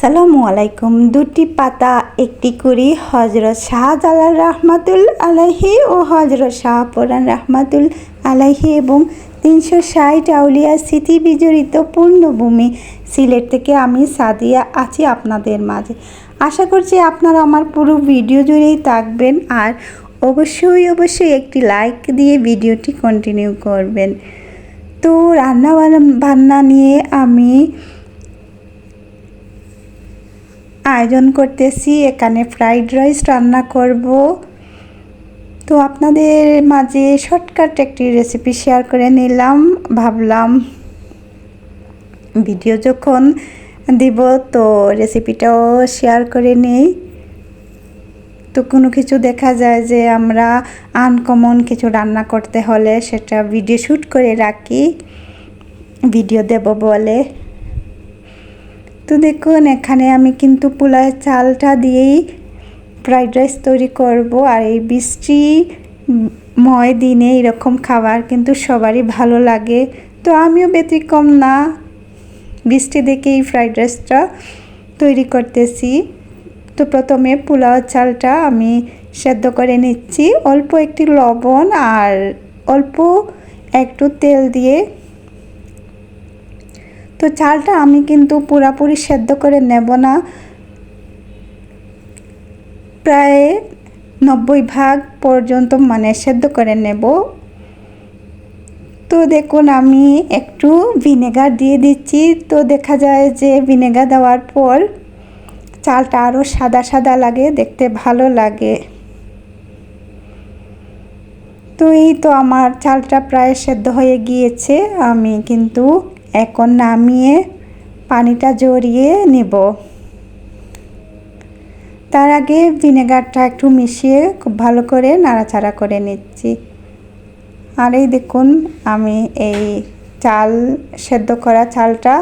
আসসালামু আলাইকুম। দুটি পাতা, একটি করি হজরত শাহজালাল রহমাতুল আলাহি ও হজরত শাহপুরান রহমাতুল আলাহি এবং তিনশো ষাট আউলিয়া স্মৃতি বিজড়িত পূর্ণভূমি সিলেট থেকে আমি সাদিয়া আছি আপনাদের মাঝে। আশা করছি আপনারা আমার পুরো ভিডিও জুড়েই থাকবেন আর অবশ্যই অবশ্যই একটি লাইক দিয়ে ভিডিওটি কন্টিনিউ করবেন। তো রান্না বান্না নিয়ে আমি আয়োজন করতেছি, এখানে ফ্রাইড রাইস রান্না করব। তো আপনাদের মাঝে শর্টকাট একটি রেসিপি শেয়ার করে নিলাম, ভাবলাম ভিডিও যখন দিব তো রেসিপিটাও শেয়ার করে নেই। তো কোনো কিছু দেখা যায় যে আমরা আনকমন কিছু রান্না করতে হলে সেটা ভিডিও শ্যুট করে রাখি ভিডিও দেব বলে। তো দেখুন, এখানে আমি কিন্তু পোলার চালটা দিয়েই ফ্রাইড রাইস তৈরি করব। আর এই বৃষ্টি ময় দিনে এরকম খাবার কিন্তু সবারই ভালো লাগে। তো আমিও ব্যতিক্রম না, বৃষ্টি দেখে এই ফ্রাইড রাইসটা তৈরি করতেছি। তো প্রথমে পোলাও চালটা আমি সেদ্ধ করে নিচ্ছি। অল্প একটি লবণ আর অল্প একটু তেল দিয়ে তো চালটা আমি কিন্তু পুরাপুরি সেদ্ধ করে নেব না। প্রায় নব্বই ভাগ পর্যন্ত মানে সেদ্ধ করে নেব। তো দেখুন, আমি একটু ভিনেগার দিয়ে দিচ্ছি। তো দেখা যায় যে ভিনেগার দেওয়ার পর চালটা আরও সাদা সাদা লাগে, দেখতে ভালো লাগে। তো এই তো আমার চালটা প্রায় সেদ্ধ হয়ে গিয়েছে। আমি কিন্তু এখন নামিয়ে পানিটা জড়িয়ে নেব। তার আগে ভিনেগারটা একটু মিশিয়ে খুব ভালো করে নাড়াচাড়া করে নিচ্ছি। আর এই দেখুন, আমি এই চাল, সেদ্ধ করা চালটা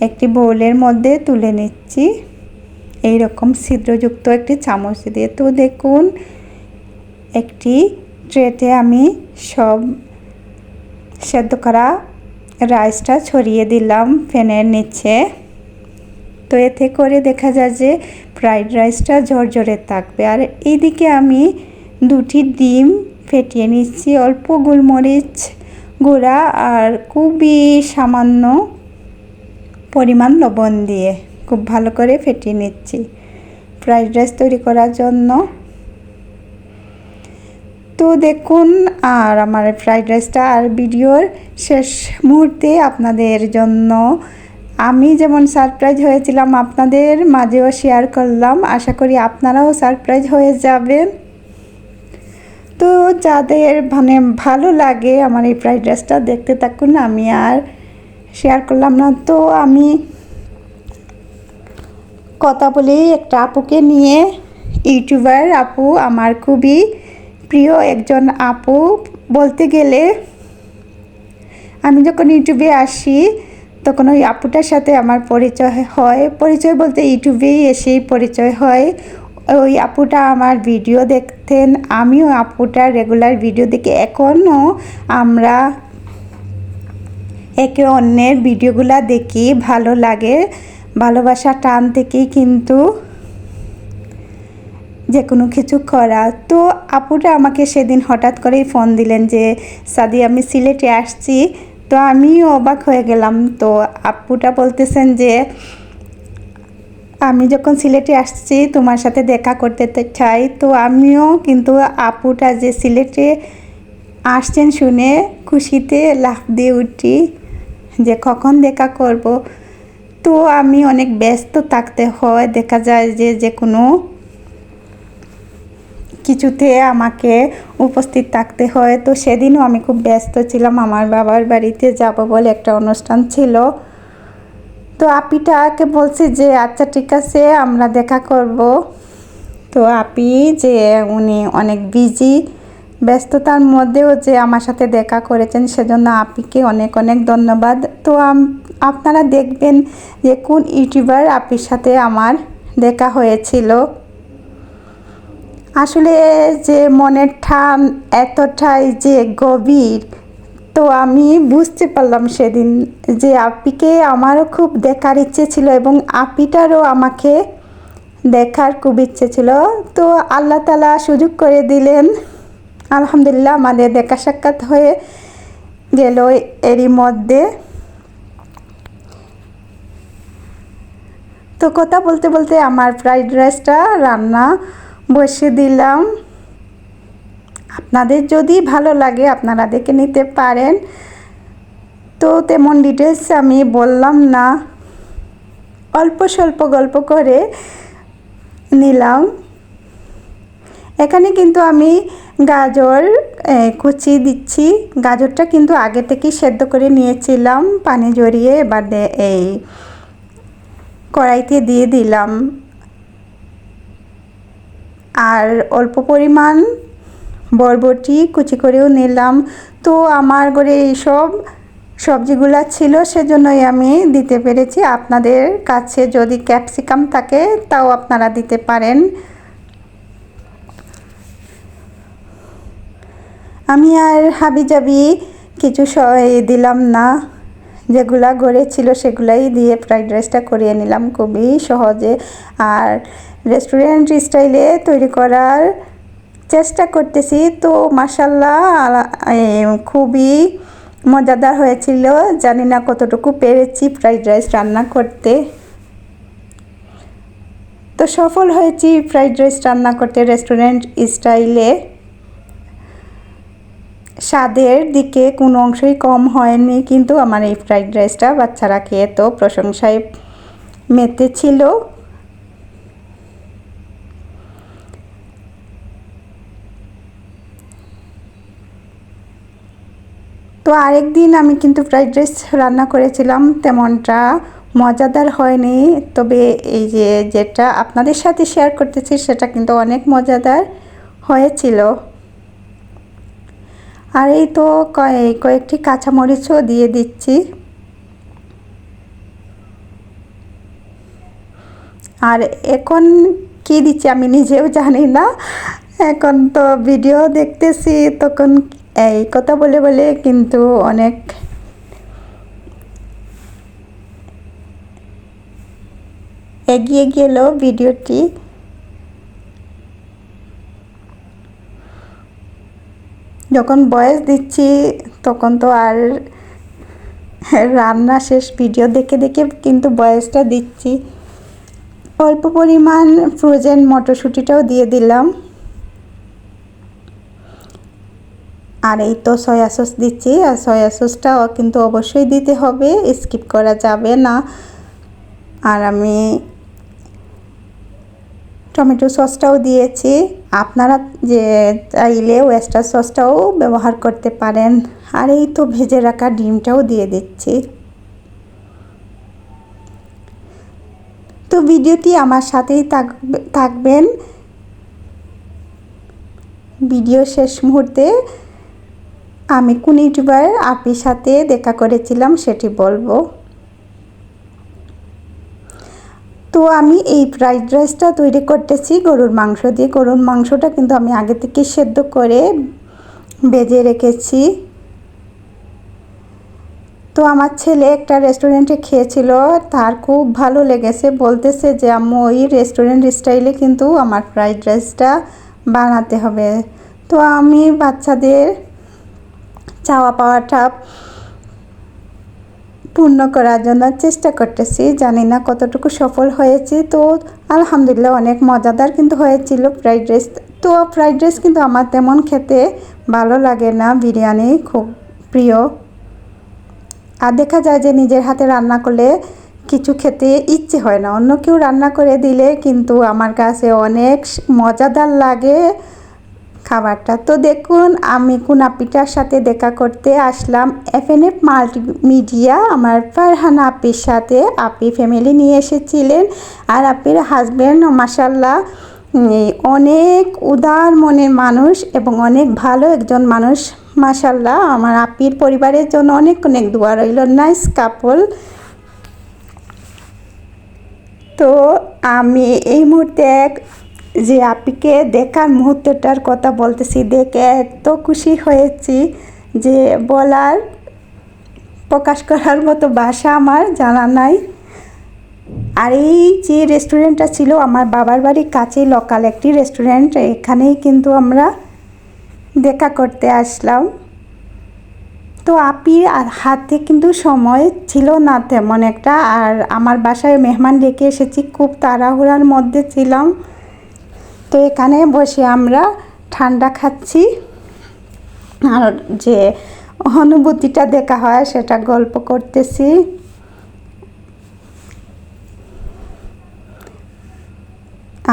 একটি বোলের মধ্যে তুলে নিচ্ছি। এই রকম ছিদ্রযুক্ত একটি চামচ দিয়ে। তো দেখুন, একটি ট্রেতে আমি সব সেদ্ধ করা রাইসটা ছড়িয়ে দিলাম ফ্যানের নিচে। তো এতে করে দেখা যায় যে ফ্রাইড রাইসটা ঝরঝরে থাকবে। আর এইদিকে আমি দুটি ডিম ফেটিয়ে নিচ্ছি, অল্প গোলমরিচ গুঁড়া আর খুবই সামান্য পরিমাণ লবণ দিয়ে খুব ভালো করে ফেটিয়ে নিচ্ছি। ফ্রাইড রাইস তৈরি করার জন্য তো দেখুন, আর আমার ফ্রাইড রাইসটা আর ভিডিওর শেষ মুহূর্তে আপনাদের জন্য আমি যেমন সারপ্রাইজ হয়েছিলাম আপনাদের মাঝেও শেয়ার করলাম। আশা করি আপনারাও সারপ্রাইজ হয়ে যাবেন। তো যাদের মানে ভালো লাগে আমার এই ফ্রাইড রাইসটা দেখতে থাকুন, আমি আর শেয়ার করলাম না। তো আমি কথা বলি একটা আপুকে নিয়ে, ইউটিউবার আপু আমার খুবই প্রিয় একজন আপু, বলতে গেলে আমি যখন ইউটিউবে আসি, তখন ওই আপুটার সাথে আমার পরিচয় হয়। পরিচয় বলতে ইউটিউবেই এসেই পরিচয় হয়। ওই আপুটা আমার ভিডিও দেখতেন, আমিও আপুটার রেগুলার ভিডিও দেখি। এখনও আমরা একে অন্যের ভিডিওগুলা দেখি, ভালো লাগে। ভালোবাসা টান থেকেই কিন্তু যে কোনো কিছু করা। তো আপুটা আমাকে সেদিন হঠাৎ করেই ফোন দিলেন যে, সাদি, আমি সিলেটে আসছি। তো আমিও অবাক হয়ে গেলাম। তো আপুটা বলতেছেন যে, আমি যখন সিলেটে আসছি, তোমার সাথে দেখা করতে চাই। তো আমিও কিন্তু আপুটা যে সিলেটে আসছেন শুনে খুশিতে লাফ দিয়ে উঠি যে, কখন দেখা করব? তো আমি অনেক ব্যস্ত থাকতে হয়। দেখা যায় যে যে কোনো কিছুতে আমাকে উপস্থিত থাকতে হয়। তো সেদিনও আমি খুব ব্যস্ত ছিলাম। আমার বাবার বাড়িতে যাব বলে একটা অনুষ্ঠান ছিল। তো আপিটাকে বলছি যে আচ্ছা ঠিক আছে, আমরা দেখা করব। তো আপি যে, উনি অনেক বিজি ব্যস্ততার মধ্যেও যে আমার সাথে দেখা করেছেন, সেজন্য আপিকে অনেক অনেক ধন্যবাদ। তো আপনারা দেখবেন যে, কোন ইউটিউবার আপির সাথে আমার দেখা হয়েছিল। আসলে যে মনের ঠান এতটাই যে গভীর, তো আমি বুঝতে পারলাম সেদিন যে আপিকে আমারও খুব দেখার ইচ্ছে ছিল এবং আপিটারও আমাকে দেখার খুব ইচ্ছে ছিল। তো আল্লাহ তালা সুযোগ করে দিলেন। আলহামদুলিল্লাহ আমাদের দেখা সাক্ষাৎ হয়ে গেল এরই মধ্যে। তো কথা বলতে বলতে আমার ফ্রাইড রাইসটা রান্না বসে দিলাম। আপনাদের যদি ভালো লাগে আপনারা দেখে নিতে পারেন। তো তেমন ডিটেলস আমি বললাম না। অল্প স্বল্প গল্প করে নিলাম। এখানে কিন্তু আমি গাজর কুচি দিচ্ছি। গাজরটা কিন্তু আগে থেকেই সেদ্ধ করে নিয়েছিলাম। পানি জড়িয়ে এবার এই কড়াইতে দিয়ে দিলাম। আর অল্প পরিমাণ বরবটি, কুচি করেও নিলাম। তো আমার ঘরে এইসব সবজিগুলো ছিল, সেজন্যই আমি দিতে পেরেছি। আপনাদের কাছে যদি ক্যাপসিকাম থাকে, তাও আপনারা দিতে পারেন। আমি আর হাবিজাবি কিছু দিলাম না। যেগুলা গড়ে ছিল, সেগুলাই দিয়ে ফ্রাইড রাইসটা করিয়ে নিলাম। খুবই সহজে। আর রেস্টুরেন্ট স্টাইলে তৈরি করার চেষ্টা করতেছি। তো মাসাল্লাহ খুবই মজাদার হয়েছিল। জানি না কতটুকু পেরেছি ফ্রাইড রাইস রান্না করতে। তো সফল হয়েছি ফ্রাইড রাইস রান্না করতে রেস্টুরেন্ট স্টাইলে স্বাদের দিকে কোনো অংশই কম হয়নি, কিন্তু আমার এই ফ্রাইড রাইসটা বাচ্চারা খেয়ে তো প্রশংসায় মেতে ছিল। আরেক দিন আমি কিন্তু ফ্রাইড রাইস রান্না করেছিলাম, তেমনটা মজাদার হয়নি। তবে এই যে যেটা আপনাদের সাথে শেয়ার করতেছি, সেটা কিন্তু অনেক মজাদার হয়েছিল। আর এই তো কয়েকটি কাঁচামরিচও দিয়ে দিচ্ছি। আর এখন কি দিচ্ছি আমি নিজেও জানি না। এখন তো ভিডিও দেখতেছি, তখন এই কথা বলে বলে কিন্তু অনেক এগিয়ে গেল ভিডিওটি। যখন বয়স দিচ্ছি, তখন তো আর রান্না শেষ ভিডিও দেখে দেখে কিন্তু বয়সটা দিচ্ছি। অল্প পরিমাণ ফ্রোজেন মটরশুঁটিটাও দিয়ে দিলাম। আর এই তো সয়া সস দিচ্ছি, আর সয়া সসটাও কিন্তু অবশ্যই দিতে হবে স্কিপ করা যাবে না। আর আমি টমেটো সসটাও দিয়েছি, আপনারা যে চাইলে ওয়েস্টার সসটাও ব্যবহার করতে পারেন। আর এই তো ভেজে রাখা ডিমটাও দিয়ে দিচ্ছি। তো ভিডিওটি আমার সাথেই থাকবেন। ভিডিও শেষ মুহূর্তে আমি কোন ইউটিউবার আপির সাথে দেখা করেছিলাম, সেটি বলব। তো আমি এই ফ্রাইড রাইসটা তৈরি করতেছি, গরুর মাংস দিয়ে। গরুর মাংসটা কিন্তু আমি আগে থেকে সেদ্ধ করে বেজে রেখেছি। তো আমার ছেলে একটা রেস্টুরেন্টে খেয়েছিল, তার খুব ভালো লেগেছে। বলতেছে যে, আম্মু, ওই রেস্টুরেন্ট স্টাইলে কিন্তু আমার ফ্রাইড রাইসটা বানাতে হবে। তো আমি বাচ্চাদের চাওয়া পাওয়াটা পূর্ণ করার জন্য চেষ্টা করতেছি। জানি না কতটুকু সফল হয়েছি। তো আলহামদুলিল্লাহ অনেক মজাদার কিন্তু হয়েছিল ফ্রাইড রাইস। তো ফ্রাইড রাইস কিন্তু আমার তেমন খেতে ভালো লাগে না। বিরিয়ানি খুব প্রিয়। আর দেখা যায় যে নিজের হাতে রান্না করলে কিছু খেতে ইচ্ছে হয় না। অন্য কেউ রান্না করে দিলে কিন্তু আমার কাছে অনেক মজাদার লাগে। খাবারটা। তো দেখুন, আমি কুনাপিটার সাথে দেখা করতে আসলাম এফ এন এফ মাল্টিমিডিয়া। আমার ফারহানা আপির সাথে। আপি ফ্যামিলি নিয়ে এসেছিলেন আর আপির হাজব্যান্ড মাসাল্লাহ অনেক উদার মনের মানুষ এবং অনেক ভালো একজন মানুষ মাসাল্লাহ আমার আপির পরিবারের জন্য অনেক অনেক দোয়া রইল। নাইস কাপল তো আমি এই মুহূর্তে এক যে আপিকে দেখার মুহূর্তটার কথা বলতেছি, দেখে এত খুশি হয়েছি যে বলার, প্রকাশ করার মতো ভাষা আমার জানা নাই। আর এই যে রেস্টুরেন্টটা ছিল, আমার বাবার বাড়ির কাছে লোকাল একটি রেস্টুরেন্ট এখানেই কিন্তু আমরা দেখা করতে আসলাম। তো আপির আর হাতে কিন্তু সময় ছিল না তেমন একটা, আর আমার বাসায় মেহমান ডেকে এসেছি, খুব তাড়াহুড়ার মধ্যে ছিলাম। তো এখানে বসে আমরা ঠান্ডা খাচ্ছি। আর যে অনুভূতিটা দেখা হয় সেটা গল্প করতেছি।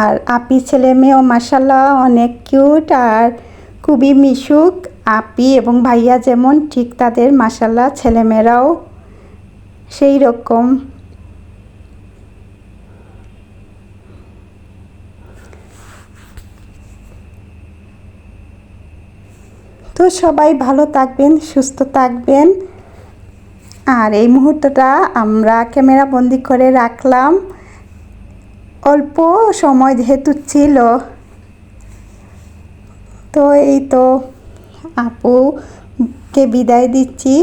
আর আপি ছেলে মেয়েও মাসাল্লাহ অনেক কিউট আর খুবই মিশুক। আপি এবং ভাইয়া যেমন, ঠিক তাদের মাসাল্লাহ ছেলেমেয়েরাও সেই রকম তো সবাই ভালো থাকবেন, সুস্থ থাকবেন। আর এই মুহূর্তটা আমরা ক্যামেরা বন্দি করে রাখলাম। অল্প সময় যেহেতু ছিল। তো এই তো আপুকে বিদায় দিচ্ছি।